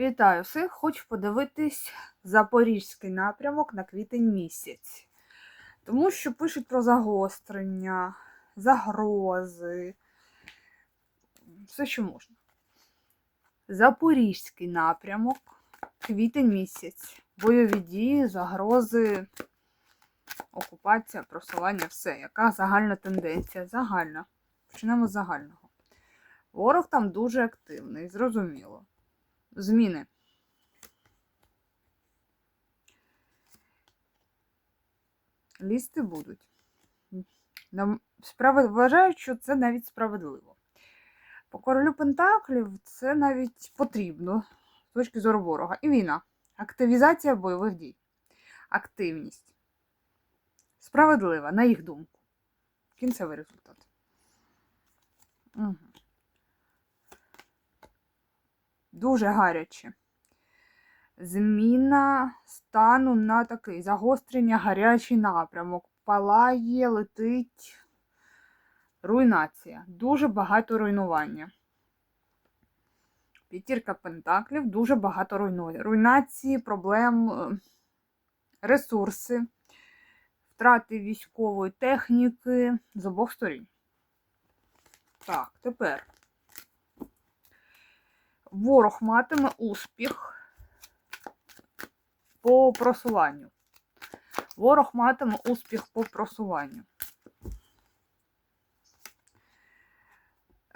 Вітаю всіх! Хочу подивитись запорізький напрямок на квітень місяць. Тому що пишуть про загострення, загрози, все, що можна. Запорізький напрямок, квітень місяць, бойові дії, загрози, окупація, просування, все. Яка загальна тенденція? Загальна. Почнемо з загального. Ворог там дуже активний, зрозуміло. Зміни. Лізти будуть. Справи вважають, що це навіть справедливо. По королю Пентаклів це навіть потрібно з точки зору ворога. І війна. Активізація бойових дій. Активність. Справедлива, на їх думку. Кінцевий результат. Угу. Дуже гаряче. Зміна стану на такий загострення гарячий напрямок. Палає, летить руйнація. Дуже багато руйнування. П'ятірка пентаклів дуже багато руйнує. Руйнації, проблем, е, ресурси, втрати військової техніки з обох сторін. Так, тепер ворог матиме успіх по просуванню. Ворог матиме успіх по просуванню.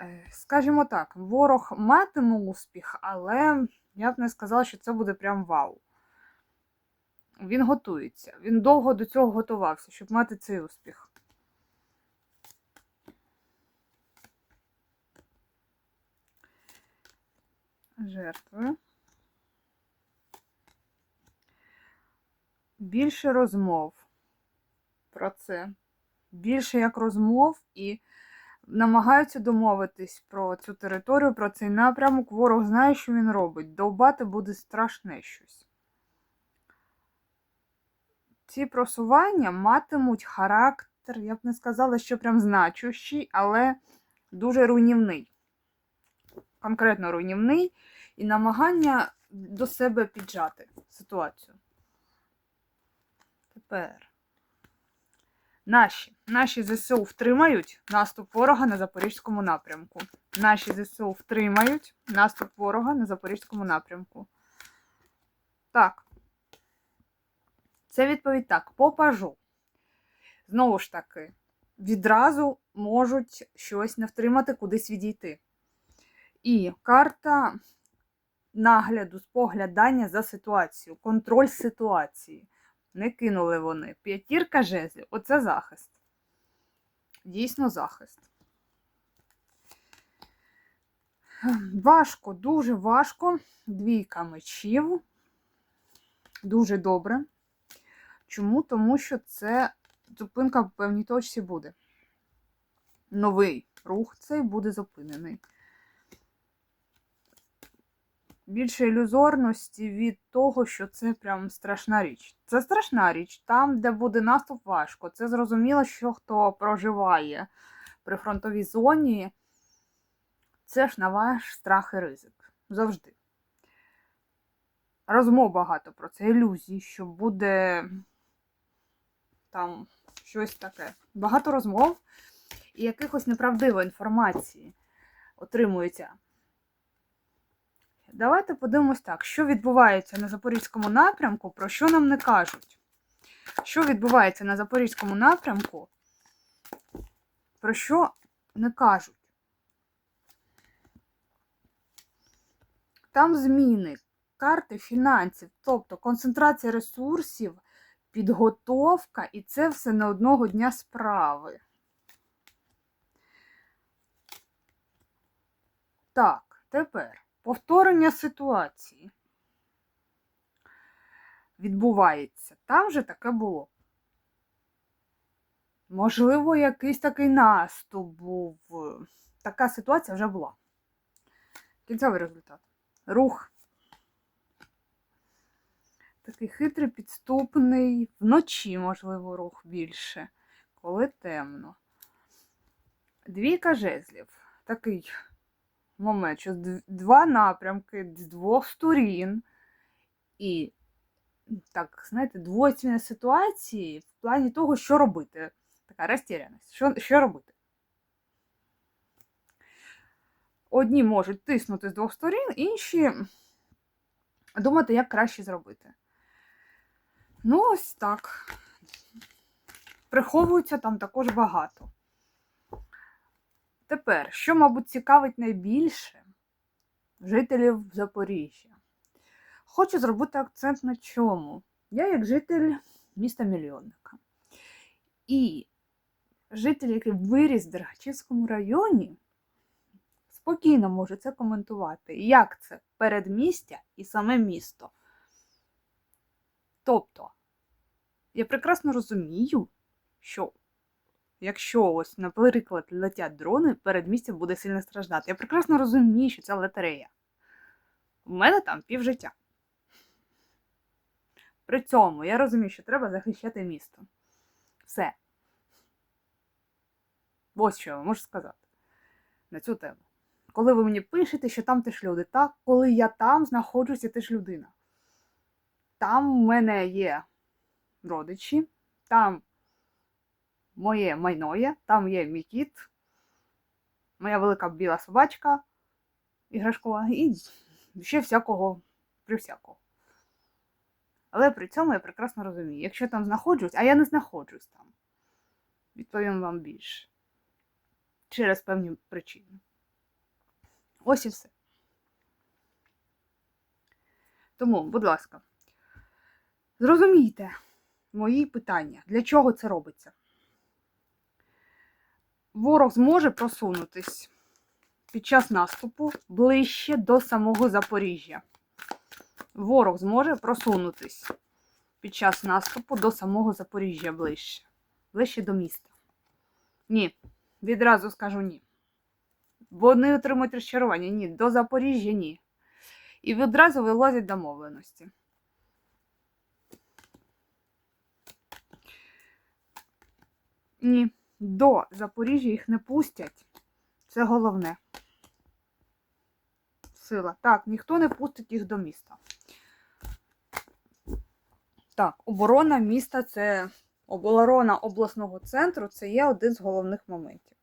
Е, Скажімо так, ворог матиме успіх, але я б не сказала, що це буде прям вау. Він готується. Він довго до цього готувався, щоб мати цей успіх. Жертви. Більше розмов про це. Більше як розмов і намагаються домовитись про цю територію, про цей напрямок. Ворог знає, що він робить. Довбати буде страшне щось. Ці просування матимуть характер, я б не сказала, що прям значущий, але дуже руйнівний. Конкретно руйнівний і намагання до себе піджати ситуацію. Тепер наші наші ЗСУ втримають наступ ворога на Запорізькому напрямку. Наші ЗСУ втримають наступ ворога на Запорізькому напрямку. Так. Це відповідь так. По пажу. Знову ж таки, відразу можуть щось не втримати, кудись відійти. І карта нагляду, споглядання за ситуацією, контроль ситуації. Не кинули вони. П'ятірка жезлів оце захист. Дійсно захист. Важко, дуже важко. Двійка мечів. Дуже добре. Чому? Тому що це зупинка в певній точці буде. Новий рух цей буде зупинений більше ілюзорності від того, що це прям страшна річ. Це страшна річ. Там, де буде наступ, важко. Це зрозуміло, що хто проживає при фронтовій зоні, це ж на ваш страх і ризик. Завжди. Розмов багато про це, ілюзій, що буде там щось таке. Багато розмов і якихось неправдивої інформації отримується. Давайте подивимось так, що відбувається на Запорізькому напрямку, про що нам не кажуть. Що відбувається на Запорізькому напрямку, про що не кажуть? Там зміни, карти фінансів, тобто концентрація ресурсів, підготовка, і це все не одного дня справи. Так, тепер. Повторення ситуації відбувається. Там же таке було. Можливо, якийсь такий наступ був. Така ситуація вже була. Кінцевий результат. Рух. Такий хитрий, підступний, вночі, можливо, рух більше, коли темно. Двійка жезлів. Такий момент, що два напрямки з двох сторін. І так, знаєте, двойственні ситуації в плані того, що робити. Така розтіряність. Що, що робити? Одні можуть тиснути з двох сторін, інші думати, як краще зробити. Ну, ось так. Приховується там також багато. Тепер, що, мабуть, цікавить найбільше жителів Запоріжжя? Хочу зробити акцент на чому. Я як житель міста мільйонника. І житель, який виріс в Дергачівському районі, спокійно може це коментувати. Як це передмістя і саме місто. Тобто, я прекрасно розумію, що якщо ось, наприклад, летять дрони, передмістя буде сильно страждати. Я прекрасно розумію, що це лотерея. У мене там півжиття. При цьому я розумію, що треба захищати місто. Все. Ось що я можу сказати на цю тему. Коли ви мені пишете, що там теж люди, так, коли я там знаходжуся, теж людина. Там в мене є родичі, там моє майно є, там є мій кіт, моя велика біла собачка іграшкова і ще всякого при всякого. Але при цьому я прекрасно розумію, якщо там знаходжусь, а я не знаходжусь там, відповім вам більше. Через певні причини. Ось і все. Тому, будь ласка, зрозумійте мої питання, для чого це робиться. Ворог зможе просунутись під час наступу ближче до самого Запоріжжя. Ворог зможе просунутись під час наступу до самого Запоріжжя ближче. Ближче до міста. Ні, відразу скажу ні. Вони отримують розчарування. Ні, до Запоріжжя ні. І відразу вилазять домовленості. Ні, до Запоріжжя їх не пустять. Це головне. Сила. Так, ніхто не пустить їх до міста. Так, оборона міста це оборона обласного центру це є один з головних моментів.